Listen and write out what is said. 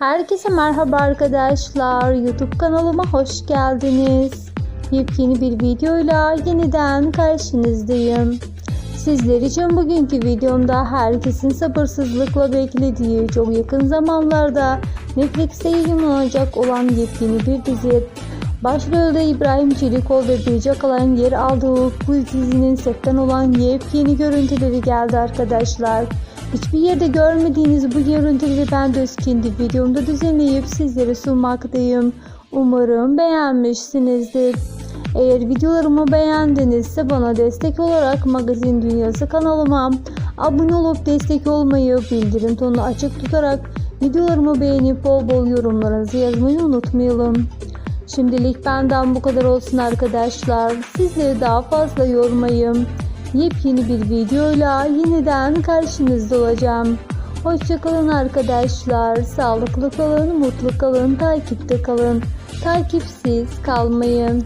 Herkese merhaba arkadaşlar. YouTube kanalıma hoş geldiniz. Yepyeni bir videoyla yeniden karşınızdayım. Sizler için bugünkü videomda herkesin sabırsızlıkla beklediği çok yakın zamanlarda Netflix'te yayınlanacak olan yepyeni bir dizi. Başrolde İbrahim Çelikol ve Birce Kalay'ın yer aldığı bu dizinin setten olan yepyeni görüntüleri geldi arkadaşlar. Hiçbir yerde görmediğiniz bu görüntüleri ben de kendi videomda düzenleyip sizlere sunmaktayım. Umarım beğenmişsinizdir. Eğer videolarımı beğendinizse bana destek olarak Magazin Dünyası kanalıma abone olup destek olmayı, bildirim tonunu açık tutarak videolarımı beğenip bol bol yorumlarınızı yazmayı unutmayalım. Şimdilik benden bu kadar olsun arkadaşlar. Sizleri daha fazla yormayayım. Yepyeni bir videoyla yeniden karşınızda olacağım. Hoşçakalın arkadaşlar. Sağlıklı kalın, mutlu kalın, takipte kalın. Takipsiz kalmayın.